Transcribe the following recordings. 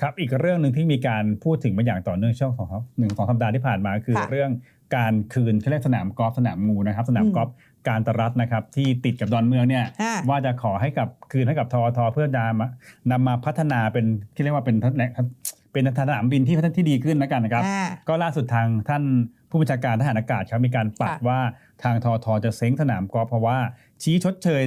ครับอีกเรื่องหนึ่งที่มีการพูดถึงมาอย่างต่อเนื่องช่วงของหนึ่งสองสัปดาห์ที่ผ่านมาคือค่ะเรื่องการคืนเขาเรียกสนามกอล์ฟสนามงูนะครับ สนามอืมกอล์ฟการตรัฐนะครับที่ติดกับดอนเมืองเนี่ยอ่าว่าจะขอให้กับคืนให้กับทอทเพื่อนำมานำมาพัฒนาเป็นที่เรียกว่าเป็นแหล่งเป็นสนามบินที่พัฒนาที่ดีขึ้นแล้วกันนะครับอ่าก็ล่าสุดทางท่านผู้บัญชาการทหารอากาศครับมีการปรับค่ะว่าทางทอทจะเซ้งสนามกอล์ฟเพราะว่าชี้ชดเชย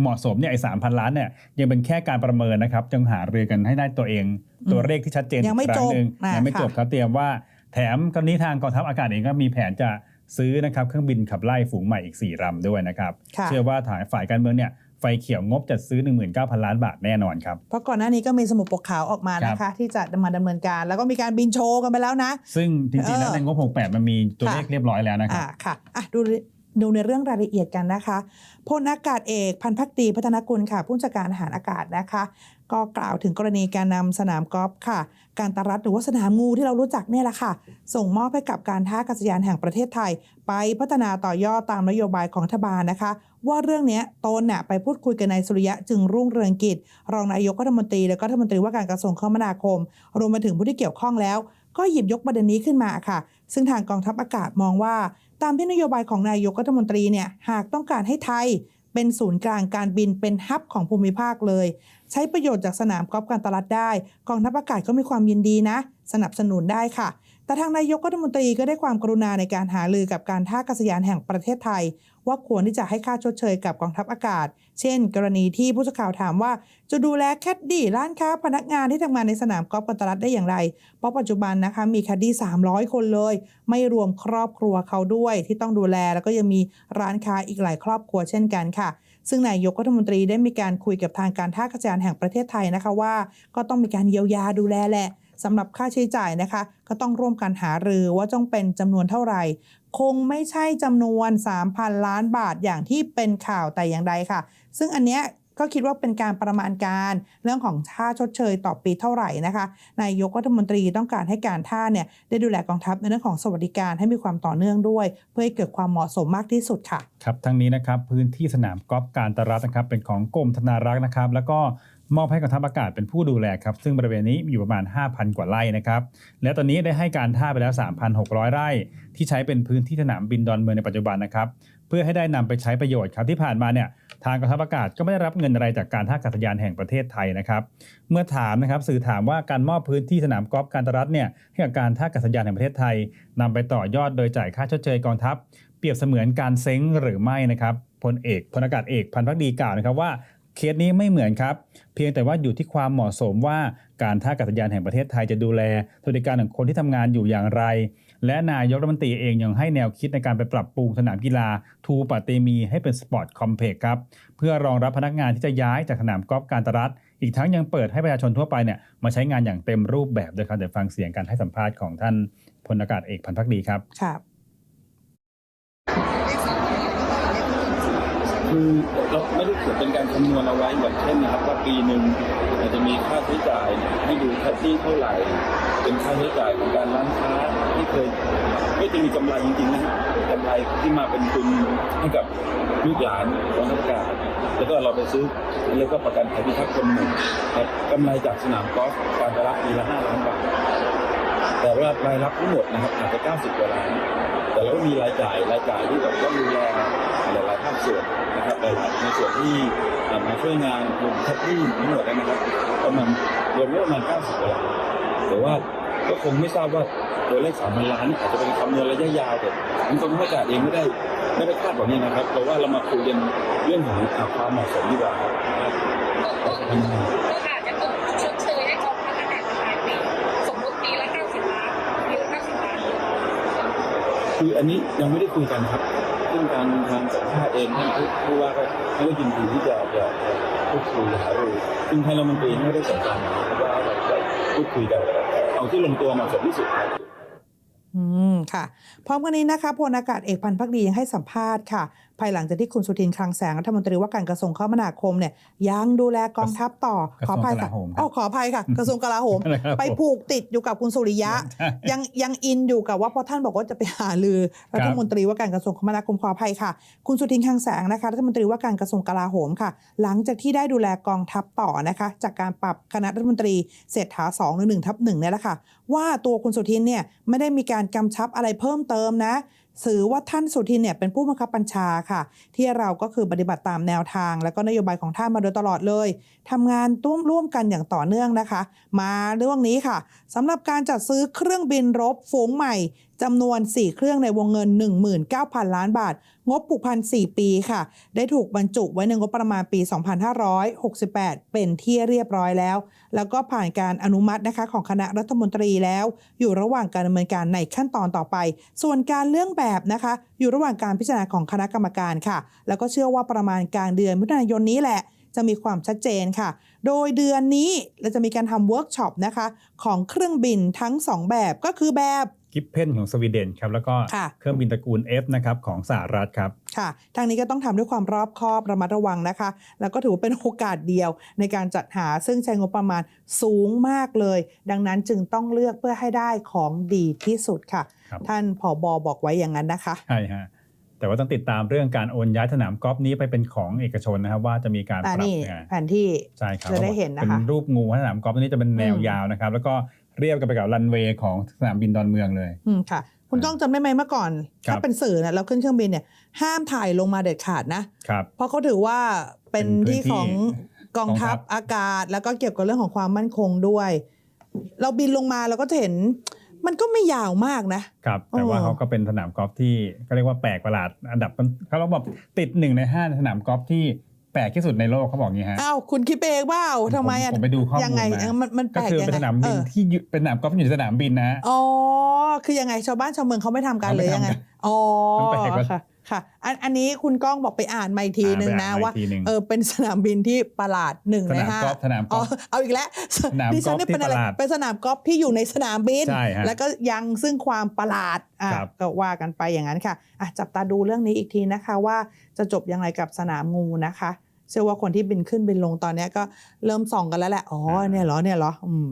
เหมาะสมเนี่ยไอ้สามพันล้านเนี่ยยังเป็นแค่การประเมินนะครับจึงหารือกันให้ได้ตัวเอง ตัวเลขที่ชัดเจนยังไม่อีกครั้หนึ่งจบอ่ายังไม่ค่ะจบครับเตรียมว่าแถมตอนนี้ทางกองทัพอากาศเองก็มีแผนจะซื้อนะครับเครื่องบินขับไล่ฝูงใหม่อีก 4ลำด้วยนะครับค่ะเชื่อว่าทางฝ่ายการเมืองเนี่ยไฟเขียวงบจัดซื้อ 19,000 ล้านบาทแน่นอนครับ เพราะก่อนหน้านี้ก็มีสมุดปกขาวออกมานะคะ ที่จะมาดำเนินการ แล้วก็มีการบินโชว์กันไปแล้วนะ ซึ่งจริงๆแล้วเออในงบ 68 มันมีตัวเลขค่ะเรียบร้อยแล้วนะครับอ่าค่ะอะดู ดูในเรื่องรายละเอียดกันนะคะพลอากาศเอกพันพักดีพัฒนกุลค่ะ ผู้จัดการทหารอากาศนะคะ ก็กล่าวถึงกรณีการนำสนามกอล์ฟค่ะ การตรัดหรือว่าสนามงูที่เรารู้จักเนี่ยแหละค่ะ ส่งมอบให้กับการท่าอากาศยานแห่งประเทศไทย ไปพัฒนาต่อยอดตามนโยบายของรัฐบาลนะคะ ว่าเรื่องนี้ตนน่ะไปพูดคุยกับนายสุริยะจึงรุ่งเรืองกิจ รองนายกรัฐมนตรีและก็รัฐมนตรีว่าการกระทรวงคมนาคม รวมไปถึงผู้ที่เกี่ยวข้องแล้ว ก็หยิบยกประเด็นนี้ขึ้นมาค่ะ ซึ่งทางกองทัพอากาศมองว่า ตามที่นโยบายของนายกรัฐมนตรีเนี่ยหากต้องการให้ไทยเป็นศูนย์กลางการบินเป็นฮับของภูมิภาคเลย ใช้ประโยชน์จากสนามกอล์ฟการตลาดได้ กองทัพอากาศก็มีความยินดีนะ สนับสนุนได้ค่ะ แต่ทางนายกรัฐมนตรีก็ได้ความกรุณาในการหารือกับการท่าอากาศยานแห่งประเทศไทย ว่าควรที่จะให้ค่าชดเชยกับกองทัพอากาศ เช่น กรณีที่ผู้สื่อข่าวถามว่า จะดูแลแคดดี้ร้านค้าพนักงานที่ทำงานในสนามกอล์ฟกันตลาดได้อย่างไร เพราะปัจจุบันนะคะมีแคดดี้300 คนเลย ไม่รวมครอบครัวเขาด้วย ที่ต้องดูแลแล้วก็ยังมีร้านค้าอีกหลายครอบครัวเช่นกันค่ะซึ่งนายกรัฐมนตรีได้มีการคุยกับทางการท่าอากาศยานแห่งประเทศไทยนะคะว่า ก็ต้องมีการเยียวยาดูแลแหละ สำหรับค่าใช้จ่ายนะคะ ก็ต้องร่วมกันหารือว่าต้องเป็นจำนวนเท่าไหร่ คงไม่ใช่จำนวน 3,000 ล้านบาทอย่างที่เป็นข่าวแต่อย่างใดค่ะ ซึ่งอันเนี้ยก็คิดว่าเป็นการประมาณการเรื่องของค่าชดเชยต่อปีเท่าไหร่นะคะนายกรัฐมนตรีต้องการให้การท่าเนี่ยได้ดูแลกองทัพในเรื่องของสวัสดิการให้มีความต่อเนื่องด้วย เพื่อให้เกิดความเหมาะสมมากที่สุดค่ะ ครับทั้งนี้นะครับพื้นที่สนามกอล์ฟการตรัฐนะครับเป็นของกรมธนารักษ์นะครับ แล้วก็มอบให้กองทัพอากาศเป็นผู้ดูแลครับ ซึ่งบริเวณนี้มีอยู่ประมาณ 5,000 กว่าไร่นะครับ และตอนนี้ได้ให้การท่าไปแล้ว 3,600 ไร่ ที่ใช้เป็นพื้นที่สนามบินดอนเมืองในปัจจุบันนะครับ เพื่อให้ได้นำไปใช้ประโยชน์ครับที่ผ่านมาเนี่ยทางกองทัพอากาศก็ไม่ได้รับเงินอะไรจากการท่าอากาศยานแห่งประเทศไทยนะครับ เมื่อถามนะครับสื่อถามว่าการมอบพื้นที่สนามกอล์ฟการตรัฐเนี่ยให้กับการท่าอากาศยานแห่งประเทศไทยนำไปต่อยอดโดยจ่ายค่าชดเชยกองทัพ เปรียบเสมือนการเซ้งหรือไม่นะครับพลเอกพลอากาศเอกพันพักดีกล่าวนะครับว่า เคสนี้ไม่เหมือนครับ เพียงแต่ว่าอยู่ที่ความเหมาะสมว่าการท่าอากาศยานแห่งประเทศไทยจะดูแลสวัสดิการของคนที่ทำงานอยู่อย่างไร และนายกรัฐมนตรีเองยังให้แนวคิดในการไปปรับปรุงสนามกีฬา ทูปะเตมีให้เป็นสปอร์ตคอมเพล็กซ์ครับ เพื่อรองรับพนักงานที่จะย้ายจากสนามกอล์ฟการตรัฐอีกทั้งยังเปิดให้ประชาชนทั่วไปเนี่ยมาใช้งานอย่างเต็มรูปแบบด้วยครับเดี๋ยวฟังเสียงการให้สัมภาษณ์ของท่านพลอากาศเอกพันพักดีครับค่ะ คือเราไม่ได้เขียนเป็นการคำนวณเอาไว้อย่างเช่นนะครับว่าปีหนึ่งอาจจะมีค่าใช้จ่ายให้ดูแท็กซี่เท่าไหร่ เป็นค่าใช้จ่ายของการร้านค้าที่เคยไม่จะมีกำไรจริงๆนะฮะกำไรที่มาเป็นทุนให้กับลูกหลานของราชการแล้วก็เราไปซื้อแล้วก็ประกันภัยพิทักษ์คนหมู่ครับกำไรจากสนามกอล์ฟการตลาดปีละห้าล้านบาท แต่ว่ารายรับทั้งหมดนะครับอาจจะ 90กว่าล้าน แต่เราก็มีรายจ่ายรายจ่ายที่แบบต้องดูแลหลายๆภาคส่วนนะครับหลายๆในส่วนที่มาช่วยงานกลุ่มแท็กซี่ทั้งหมดนะครับประมาณรวมแล้วประมาณ 90กว่าล้านแต่ว่าก็คงไม่ทราบว่าตัวเลข3 0 0 0ล้านอาจจะเป็นคำนวณระยะยาวแต่ผมก็รมประกาศเองไม่ได้ไม่ได้คาดหวังนี้นะครับเพราะว่าเรามาคุยกันเรื่องของความเหมาะสมดีกว่าครับ คืออันนี้ยังไม่ได้คุยกันครับซึ่งทางทางสัมภาษณ์เองท่านผู้ว่าก็ไม่ได้ยินดีที่จะจะพูดคุยหารือซึ่งท่านรัฐมนตรีไม่ได้สั่งการมาเพราะว่าเราจะพูดคุยกันเอาที่ลงตัวเหมาะสมที่สุดครับอืม ค่ะ พร้อมกันนี้นะคะพลอากาศเอกพันธ์พักดียังให้สัมภาษณ์ค่ะ ภายหลังจากที่คุณสุทินคลังแสงรัฐมนตรีว่าการกระทรวงคมนาคมเนี่ยยังดูแลกองทัพต่อกระขอทรวงอภัยกค่ะลาโหมครับอ๋อขออภัยค่ะ กระทรวงกลาโหมครับไปผมผูกติดอยู่กับคุณสุริยะใช่ยังยังอินอยู่กับว่าเพราะท่านบอกว่าจะไปหาลือรัฐมนตรีว่าการกระทรวงคมนาคมขออภัยค่ะ คุณสุทินคลังแสงนะคะรัฐมนตรีว่าการกระทรวงกลาโหมค่ะ หลังจากที่ได้ดูแลกองทัพต่อนะคะ จากการปรับคณะรัฐมนตรีเศรษฐา2หรือ1ทับ1เนี่ยแหละค่ะว่าตัวคุณสุทินเนี่ยไม่ได้มีการกำชับอะไรเพิ่มเติมนะสื่อว่าท่านสุทินเนี่ยเป็นผู้บังคับบัญชาค่ะ ที่เราก็คือปฏิบัติตามแนวทาง และก็นโยบายของท่านมาโดยตลอดเลยทำงานร่วมร่วมกันอย่างต่อเนื่องนะคะ มาเรื่องนี้ค่ะสำหรับการจัดซื้อเครื่องบินรบฝูงใหม่ จำนวน 4 เครื่องในวงเงิน 19,000 ล้านบาท งบผูกพัน 4 ปีค่ะ ได้ถูกบรรจุไว้ในงบประมาณปี 2568 เป็นที่เรียบร้อยแล้ว แล้วก็ผ่านการอนุมัตินะคะของคณะรัฐมนตรีแล้ว อยู่ระหว่างการดำเนินการในขั้นตอนต่อไป ส่วนการเรื่องแบบนะคะ อยู่ระหว่างการพิจารณาของคณะกรรมการค่ะ แล้วก็เชื่อว่าประมาณกลางเดือนมิถุนายนนี้แหละจะมีความชัดเจนค่ะ โดยเดือนนี้เราจะมีการทำเวิร์กช็อปนะคะ ของเครื่องบินทั้ง 2 แบบก็คือแบบ กิฟเพนของสวีเดนครับแล้วก็ค่ะเครื่องบินตระกูล F นะครับของสหรัฐครับค่ะ ทางนี้ก็ต้องทำด้วยความรอบคอบระมัดระวังนะคะ แล้วก็ถือว่าเป็นโอกาสเดียวในการจัดหาซึ่งใช้งบประมาณสูงมากเลย ดังนั้นจึงต้องเลือกเพื่อให้ได้ของดีที่สุดค่ะครับท่านผอบอบอกไว้อย่างนั้นนะคะใช่ฮะแต่ว่าต้องติดตามเรื่องการโอนย้ายสนามกอล์ฟนี้ไปเป็นของเอกชนนะครับ ว่าจะมีการปอ่ารับนี่ยังไงแผนที่ใช่ครับจะได้เห็นนะคะเป็นรูปงูสนามกอล์ฟนี้จะเป็นแนวอืมยาวนะครับ แล้วก็ เรียบกันไปกับรันเวย์ของสนามบินดอนเมืองเลย อืมค่ะ คุณก้องจำได้ไหมเมื่อก่อน ครับ ถ้าเป็นสื่อเนี่ยเราขึ้นเครื่องบินเนี่ยห้ามถ่ายลงมาเด็ดขาดนะ ครับ เพราะเขาถือว่าเป็นเป็นพื้นที่ที่ของกองทัพกองทัพ อากาศ แล้วก็เกี่ยวกับเรื่องของความมั่นคงด้วย เราบินลงมาเราก็จะเห็น มันก็ไม่ยาวมากนะ ครับ แต่ว่าอ๋อ เขาก็เป็นสนามกอล์ฟที่ก็เรียกว่าแปลกประหลาดอันดับต้นเขาเราบอกติดหนึ่งในห้าสนามกอล์ฟที่ แปลกที่สุดในโลกเขาบอกงี้ฮะอ้าวคุณคิดไปเองว่าทำไมอะผมไปดูข้อมูลยังไงมาเออมันมันแปก็ลกคือยังเป็นไงสนามบินเออที่อยู่เป็นสนามกอล์ฟอยู่ในสนามบินนะอ๋อคือยังไงชาวบ้านชาวเมืองเขาไม่ทำกันเขาเลไม่ยยังไงทำกันอ๋อมันแปลกกว่าค่ะ ค่ะอันอันนี้คุณก้องบอกไปอ่านมาอีกทีนึงนะอ่าไปอ่านมาว่าอีกทีหนึ่งเออเป็นสนามบินที่ประหลาดหนึ่งสในนามห้ากอล์ฟสนามกอ๋ออล์ฟเอาอีกแล้วสนามดิฉันกอล์ฟนี่เป็นอะไรที่ประหลาดเป็นสนามกอล์ฟที่อยู่ในสนามบินใช่ฮะแล้วก็ยังซึ่งความประหลาดอะครับก็ว่ากันไปอย่างนั้นค่ะอะจับตาดูเรื่องนี้อีกทีนะคะว่าจะจบยังไงกับสนามงูนะคะ เชื่อว่าคนที่บินขึ้นบินลงตอนเนี้ยก็เริ่มส่องกันแล้วแหละอ๋อเนี่ยเหรอเนี่ยเหรออืม